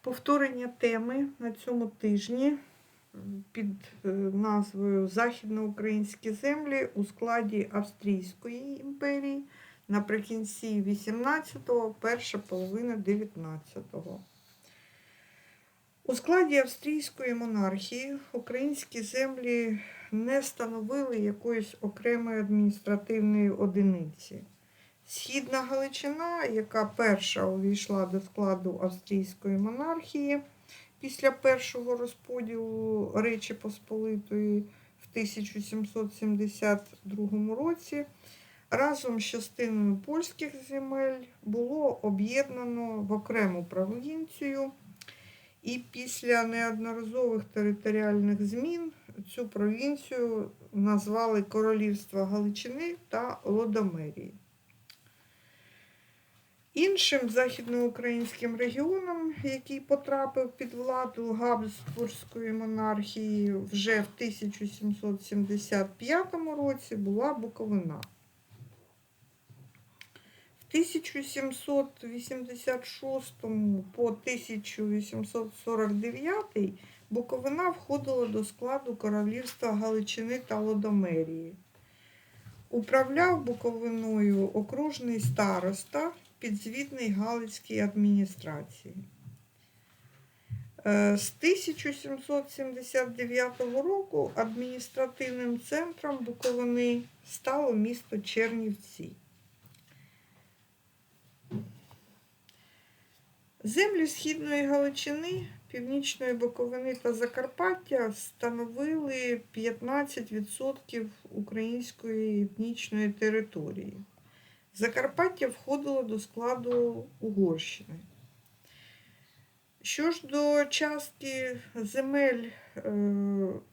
Повторення теми на цьому тижні під е, назвою Західноукраїнські землі у складі Австрійської імперії наприкінці 18-го, перша половина 19-го. У складі австрійської монархії українські землі не становили якоїсь окремої адміністративної одиниці. Східна Галичина, яка перша увійшла до складу австрійської монархії після першого розподілу Речі Посполитої в 1772 році, разом з частиною польських земель було об'єднано в окрему провінцію. І після неодноразових територіальних змін цю провінцію назвали Королівство Галичини та Лодомерії. Іншим західноукраїнським регіоном, який потрапив під владу Габсбурзької монархії вже в 1775 році, була Буковина. В 1786 по 1849 Буковина входила до складу королівства Галичини та Лодомерії. Управляв Буковиною окружний староста підзвітний Галицькій адміністрації. Е, З 1779 року адміністративним центром Буковини стало місто Чернівці. Землі Східної Галичини, Північної Буковини та Закарпаття становили 15% української етнічної території. Закарпаття входило до складу Угорщини. Що ж до частки земель, е,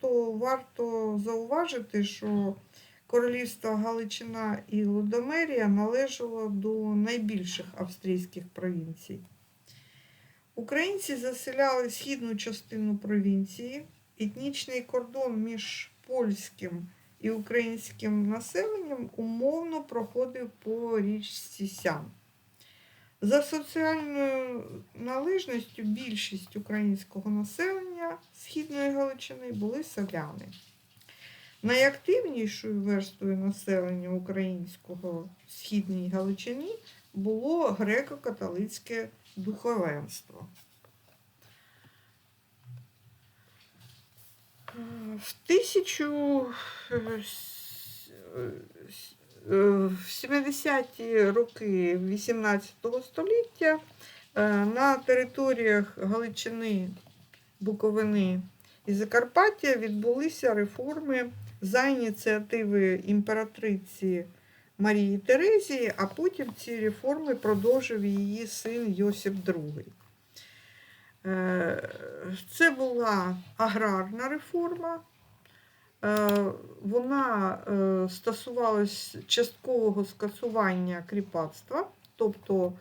то варто зауважити, що королівство Галичина і Лудомерія належало до найбільших австрійських провінцій. Українці заселяли східну частину провінції. Етнічний кордон між польським і українським населенням умовно проходив по річці Сян. За соціальною належністю більшість українського населення Східної Галичини були селяни. Найактивнішою верствою населення українського в Східній Галичині було греко-католицьке духовенство. В тисячу е, с- е, в 70-ті роки 18 століття е, на територіях Галичини, Буковини і Закарпаття відбулися реформи за ініціативи імператриці Марії Терезії, а потім ці реформи продовжив її син Йосип II. Е, Це була аграрна реформа. Е, Вона е, стосувалась часткового скасування кріпацтва, тобто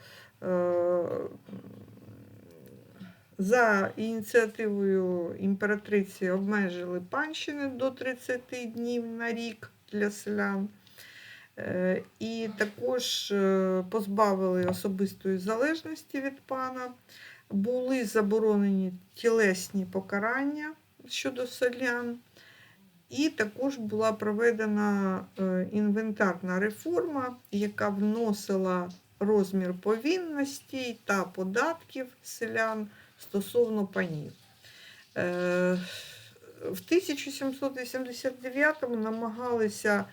за ініціативою імператриці обмежили панщини до 30 днів на рік для селян. І також позбавили особистої залежності від пана були заборонені тілесні покарання щодо селян, і також була проведена е, інвентарна реформа, яка вносила розмір повінностей та податків селян стосовно панів. Е, В 1789-му намагалися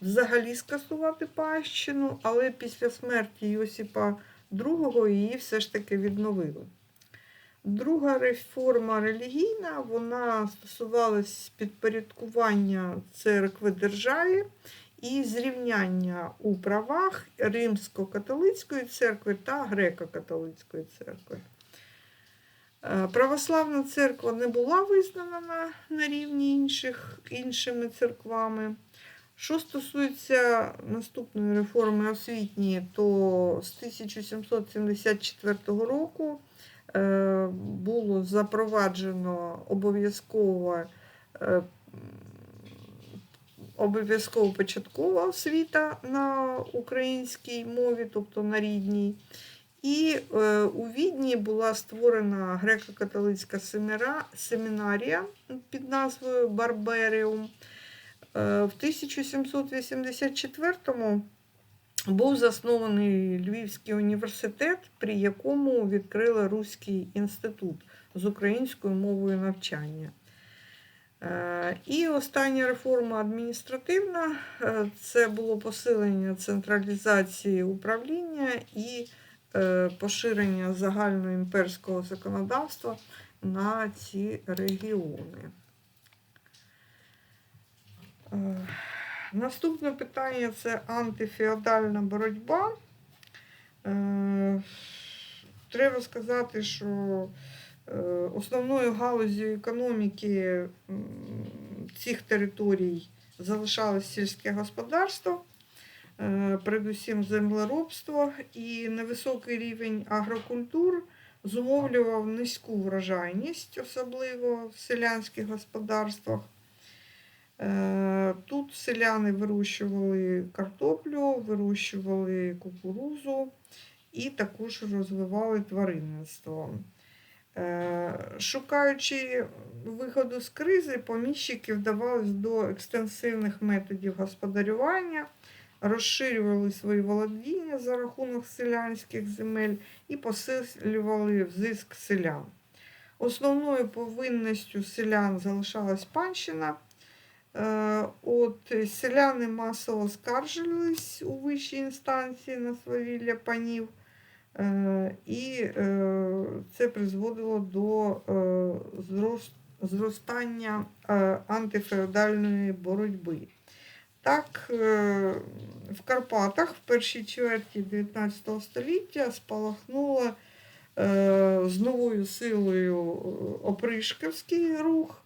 взагалі скасувати панщину, але після смерті Йосипа II її все ж таки відновили. Друга реформа релігійна, вона стосувалась підпорядкування церкви державі і зрівняння у правах Римсько-католицької церкви та греко-католицької церкви. Е, Православна церква не була визнана на, рівні інших, іншими церквами. Що стосується наступної реформи освітньої, то з 1774 року було запроваджено обов'язково е, обов'язково початкова освіта на українській мові, тобто на рідній. І е, у Відні була створена греко-католицька семінарія під назвою Барберіум. Е, в 1784-му був заснований Львівський університет, при якому відкрили Руський інститут з українською мовою навчання. Е, І остання реформа адміністративна е, це було посилення централізації управління і е, поширення загальноімперського законодавства на ці регіони. Наступне питання це антифеодальна боротьба. Е, Треба сказати, що е, основною галузю економіки цих територій залишалось сільське господарство, е, передусім землеробство і невисокий рівень агрокультур зумовлював низьку врожайність, особливо в селянських господарствах. Е, Тут селяни вирощували картоплю, вирощували кукурузу і також розвивали тваринництво. Е, Шукаючи виходу з кризи, поміщики вдавались до екстенсивних методів господарювання, розширювали свої володіння за рахунок селянських земель і посилювали взиск селян. Основною повинністю селян залишалась панщина. Е, От селяни масово скаржились у вищій інстанції на свавілля панів, е, і е, це призводило до зростання антифеодальної боротьби. Так, в Карпатах в першій чверті 19 століття спалахнуло з новою силою опришківський рух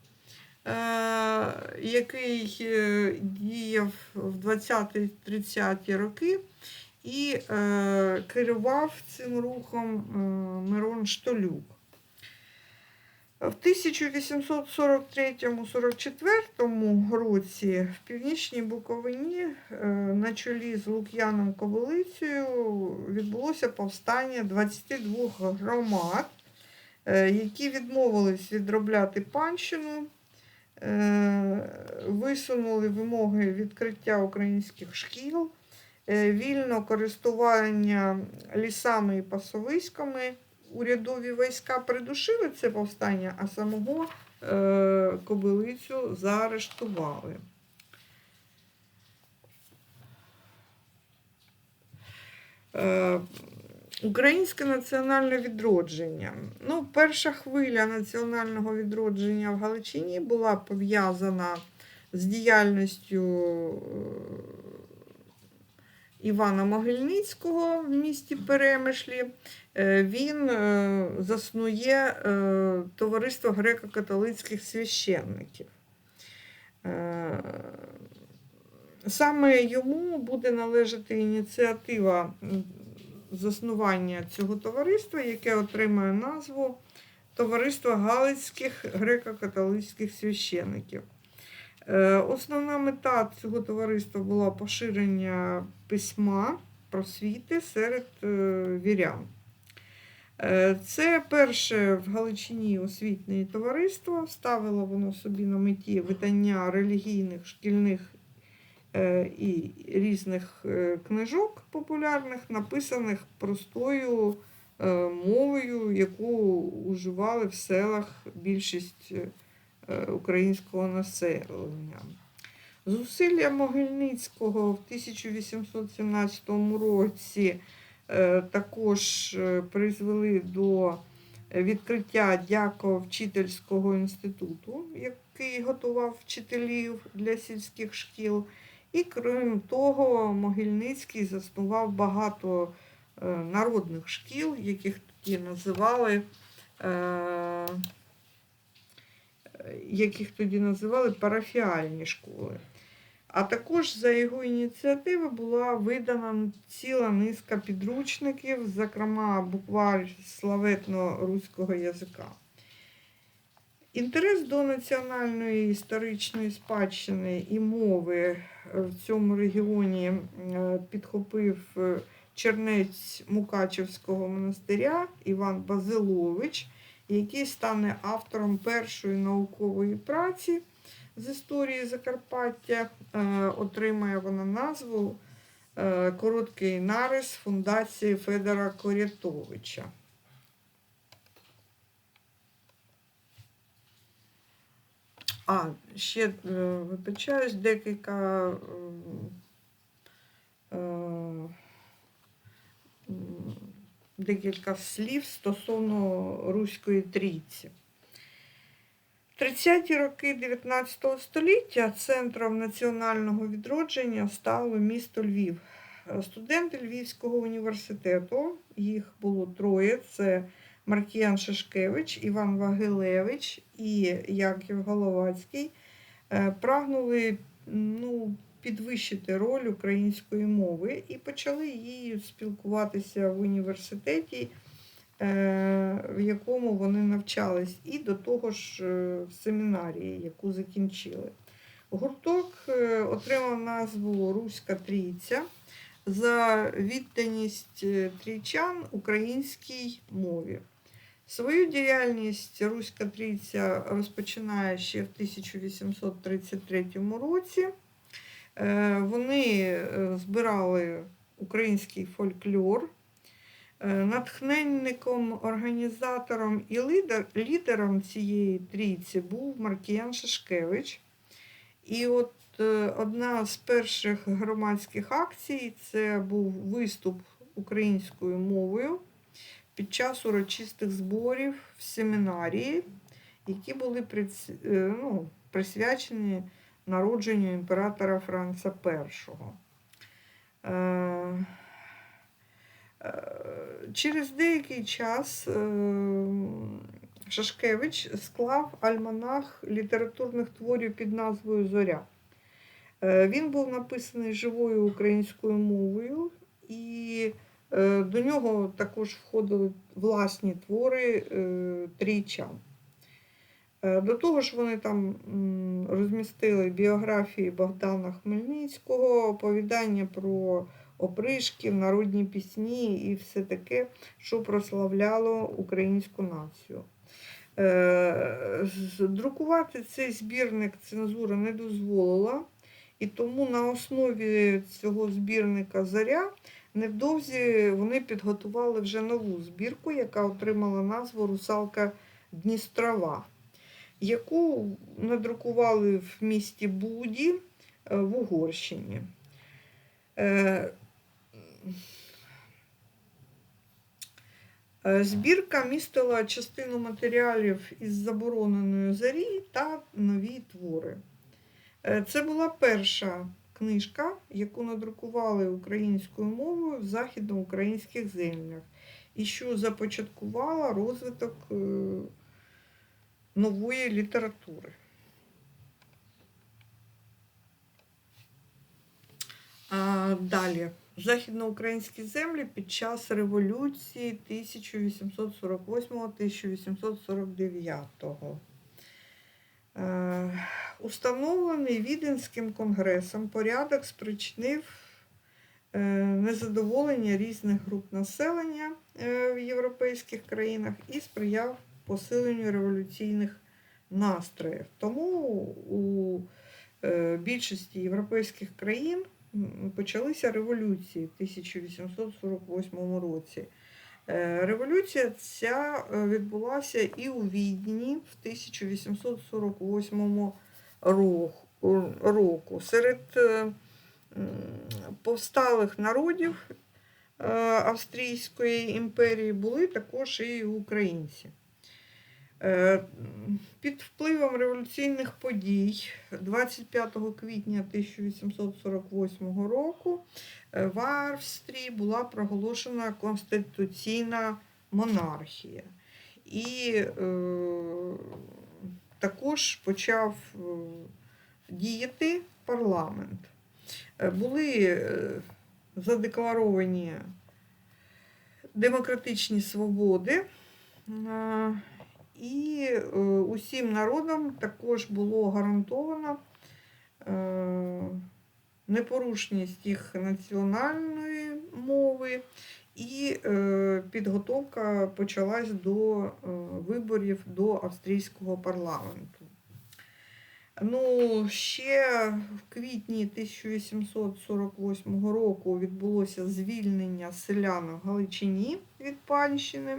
який е, діяв в 20-30 роки, і е, керував цим рухом е, Мирон Штолюк. В 1843-44 році в Північній Буковині е, на чолі з Лук'яном Кобилицею відбулося повстання 22 громад, е, які відмовились відробляти панщину, е, висунули вимоги відкриття українських шкіл, е, вільно користування лісами і пасовиськами. Урядові війська придушили це повстання, а самого е, кобилицю заарештували. Українське національне відродження. Ну, перша хвиля національного відродження в Галичині була пов'язана з діяльністю е, Івана Могильницького в місті Перемишлі. Е, Він е, заснує товариство греко-католицьких священників. Саме йому буде належати ініціатива заснування цього товариства, яке отримає назву Товариство Галицьких греко-католицьких священиків. Е, Основна мета цього товариства була поширення письма просвіти серед е, вірян. Е, Це перше в Галичині освітнє товариство. Ставило воно собі на меті видання релігійних шкільних і різних е, книжок популярних, написаних простою е, мовою, яку уживали в селах більшість е, українського населення. Зусилля Могильницького в 1817 році е, також е, призвели до відкриття Дяково-вчительського інституту, який готував вчителів для сільських шкіл. І крім того, Могильницький заснував багато е, народних шкіл, яких тоді називали, е, яких тоді називали парафіальні школи. А також за його ініціативи була видана ціла низка підручників, зокрема буквар славетно-руського язика. Інтерес до національної історичної спадщини і мови в цьому регіоні підхопив е, чернець Мукачевського монастиря Іван Базилович, який стане автором першої наукової праці з історії Закарпаття. Е, Отримає вона назву е, Короткий нарис фундації Федора Корятовича. А, ще е, вибачаюсь, декілька е, е, декілька слів стосовно Руської трійці. В 30-ті роки 19 століття центром національного відродження стало місто Львів. Студенти Львівського університету, їх було троє: це Маркіян Шишкевич, Іван Вагилевич і Яків Головацький, е, прагнули ну, підвищити роль української мови і почали її спілкуватися в університеті, е, в якому вони навчались, і до того ж е, в семінарії, яку закінчили. Гурток отримав назву Руська Трійця за відданість трійчан українській мові. Свою діяльність Руська Трійця розпочинає ще в 1833 році. Е, Вони е, збирали український фольклор. Е, Натхненником, організатором і лідер, лідером цієї трійці був Маркіян Шашкевич. І от одна з перших громадських акцій це був виступ українською мовою під час урочистих зборів в семінарії, які були е, ну, присвячені народженню імператора Франца І. Е, е, Через деякий час Шашкевич склав альманах літературних творів під назвою Зоря. Він був написаний живою українською мовою, і до нього також входили власні твори е, трійчан. Е, До того ж, вони там розмістили біографії Богдана Хмельницького, оповідання про опришків, народні пісні і все таке, що прославляло українську націю. Е, Друкувати цей збірник цензура не дозволила, і тому на основі цього збірника Заря невдовзі вони підготували вже нову збірку, яка отримала назву Русалка Дністрова, яку надрукували в місті Буді е, в Угорщині. Е, Е, Збірка містила частину матеріалів із забороненої зарі та нові твори. Це була перша книжка, яку надрукували українською мовою в західноукраїнських землях, і що започаткувала розвиток е, нової літератури. А, Далі. Західноукраїнські землі під час революції 1848-1849. Е, Установлений Віденським конгресом порядок спричинив е, незадоволення різних груп населення е, в європейських країнах і сприяв посиленню революційних настроїв. Тому у більшості європейських країн почалися революції в 1848 році. Е, Революція ця е, відбулася і у Відні в 1848 року. Серед е, повсталих народів Австрійської імперії були також і українці. Е, Під впливом революційних подій 25 квітня 1848 року е, в Австрії була проголошена конституційна монархія. І е, також почав е, діяти парламент. Були задекларовані демократичні свободи. І е, усім народам також було гарантовано е, непорушність їх національної мови, і е, підготовка почалась до виборів до австрійського парламенту. Ну, ще в квітні 1848 року відбулося звільнення селян в Галичині від панщини.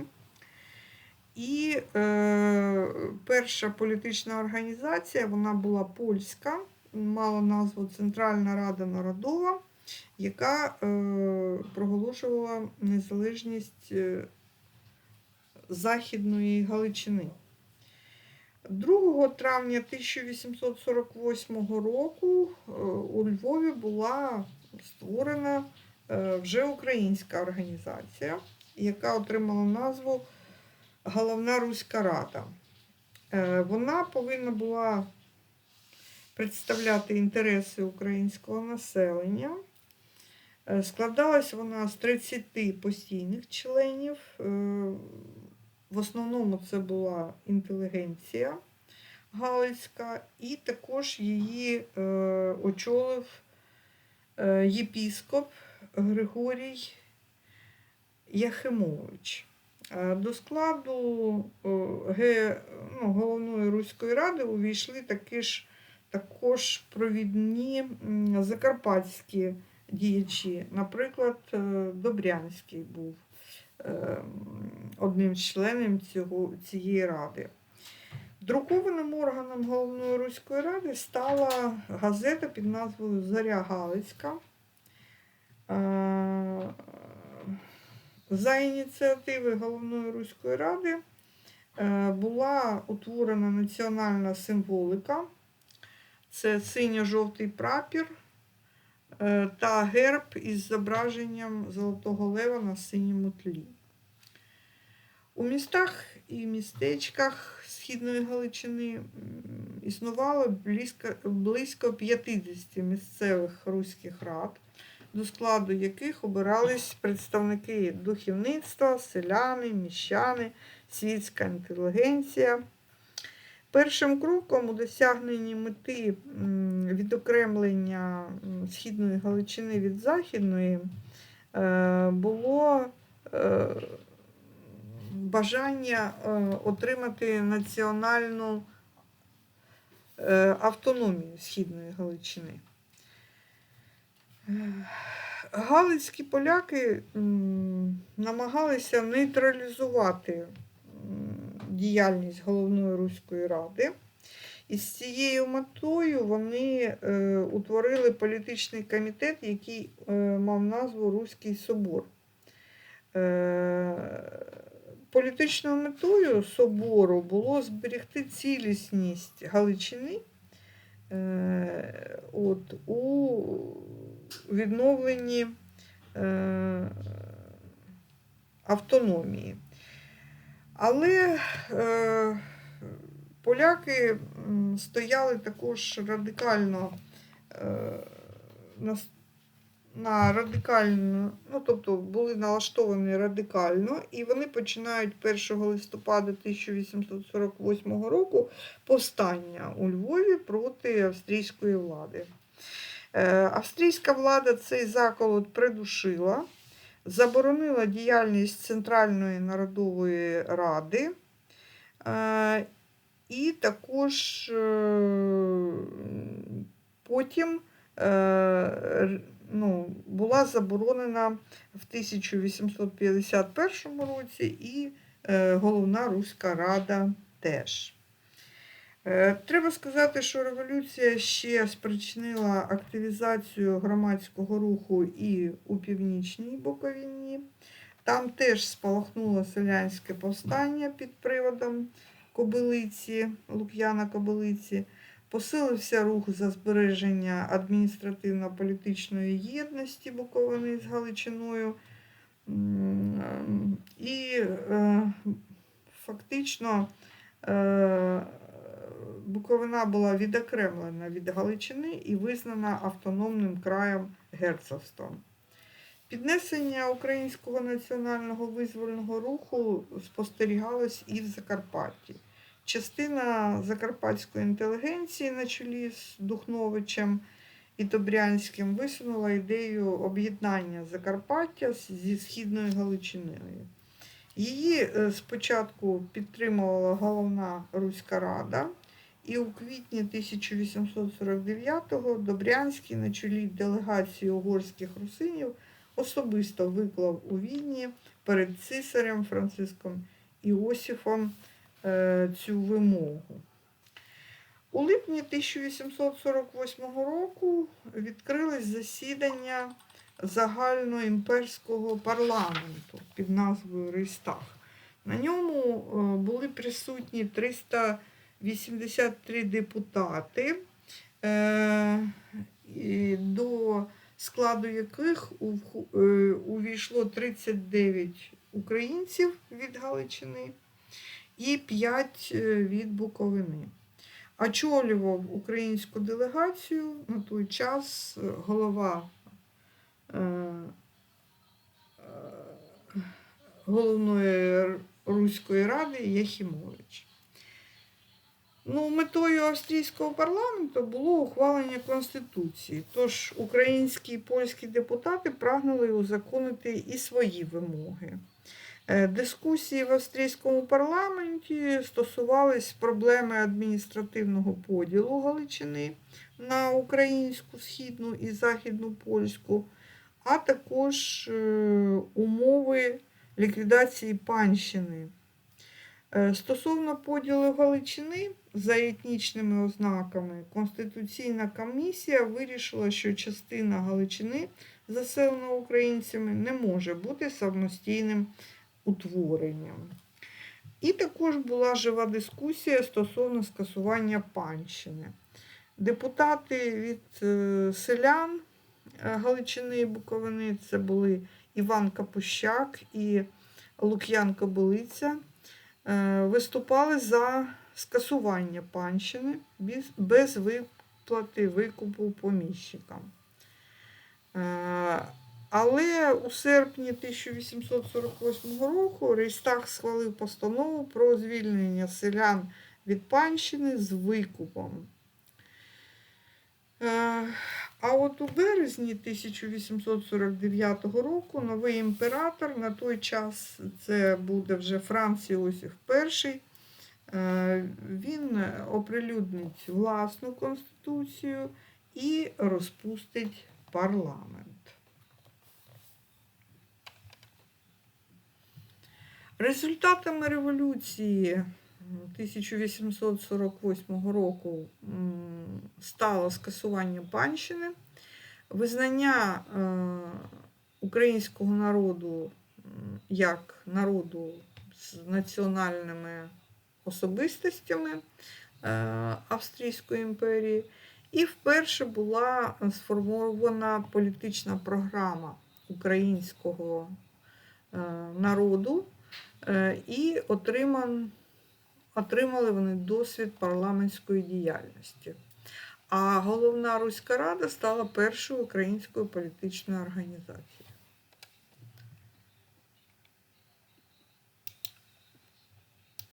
І е, перша політична організація вона була польська, мала назву Центральна Рада Народова, яка е, проголошувала незалежність е, Західної Галичини. 2 травня 1848 року е, у Львові була створена е, вже українська організація, яка отримала назву Головна Руська Рада. Е, Вона повинна була представляти інтереси українського населення. Е, Складалась вона з 30 постійних членів. Е, В основному це була інтелігенція Галицька, і також її очолив єпіскоп Григорій Яхимович. Е, До складу е, ну, головної руської ради увійшли такі ж також провідні закарпатські діячі. Наприклад, е, Добрянський був одним з членів цього, цієї ради. Друкованим органом головної руської ради стала газета під назвою Заря Галицька. За ініціативи головної руської ради е, була утворена національна символика. Це синьо-жовтий прапір е, та герб із зображенням Золотого Лева на синьому тлі. У містах і містечках Східної Галичини існувало близько, близько 50 місцевих руських рад, до складу яких обирались представники духовництва, селяни, міщани, світська інтелігенція. Першим кроком у досягненні мети відокремлення Східної Галичини від Західної е, було е, бажання е, отримати національну автономію Східної Галичини. Галицькі поляки намагалися нейтралізувати діяльність головної руської ради. І з цією метою вони е, утворили політичний комітет, який е, мав назву Руський Собор. Е, політичною метою собору було зберегти цілісність Галичини е, от, у відновленні е, автономії. Але е, поляки стояли також радикально е, на, на радикально, ну тобто були налаштовані радикально, і вони починають 1 листопада 1848 року повстання у Львові проти австрійської влади. Е, Австрійська влада цей заколот придушила, заборонила діяльність Центральної народової ради. е, І також е, потім ну, була заборонена в 1851 році і Головна Руська Рада теж. Е, Треба сказати, що революція ще спричинила активізацію громадського руху і у північній Буковині. Там теж спалахнуло селянське повстання під приводом Кобилиці, Лук'яна Кобилиці. Посилився рух за збереження адміністративно-політичної єдності Буковини з Галичиною. Ем, І е, фактично е, Буковина була відокремлена від Галичини і визнана автономним краєм герцогством. Піднесення українського національного визвольного руху спостерігалось і в Закарпатті. Частина закарпатської інтелігенції на чолі з Духновичем і Добрянським висунула ідею об'єднання Закарпаття зі Східною Галичиною. Її е, спочатку підтримувала головна Руська Рада, і у квітні 1849-го Добрянський на чолі делегації угорських русинів особисто виклав у Відні перед цисарем Франциском Іосифом е, цю вимогу. У липні 1848 року відкрилось засідання загальноімперського парламенту під назвою Рейстаг. На ньому е, були присутні 383 депутати, е, до складу яких е, увійшло 39 українців від Галичини і 5 від Буковини. Очолював українську делегацію на той час е, голова е, е, головної Руської ради Яхімович. Ну, метою австрійського парламенту було ухвалення Конституції, тож українські і польські депутати прагнули узаконити і свої вимоги. Е, Дискусії в австрійському парламенті стосувались проблеми адміністративного поділу Галичини на українську, східну і західну польську, а також е, умови ліквідації панщини. Е, Стосовно поділу Галичини за етнічними ознаками, Конституційна комісія вирішила, що частина Галичини, заселена українцями, не може бути самостійним утворенням. І також була жива дискусія стосовно скасування панщини. Депутати від е, селян е, Галичини і Буковини це були Іван Капущак і Лук'ян Кобилиця, виступали за скасування панщини без, виплати викупу поміщикам. Е, Але у серпні 1848 року Рейстаг схвалив постанову про звільнення селян від панщини з викупом. Е, А от у березні 1849 року новий імператор, на той час це буде вже Франц Іосиф І, е, він оприлюднить власну конституцію і розпустить парламент. Результатами революції 1848 року стало скасування панщини, визнання е, українського народу як народу з національними особистостями е, Австрійської імперії, і вперше була сформована політична програма українського е, народу. І отриман, отримали вони досвід парламентської діяльності. А головна Руська Рада стала першою українською політичною організацією.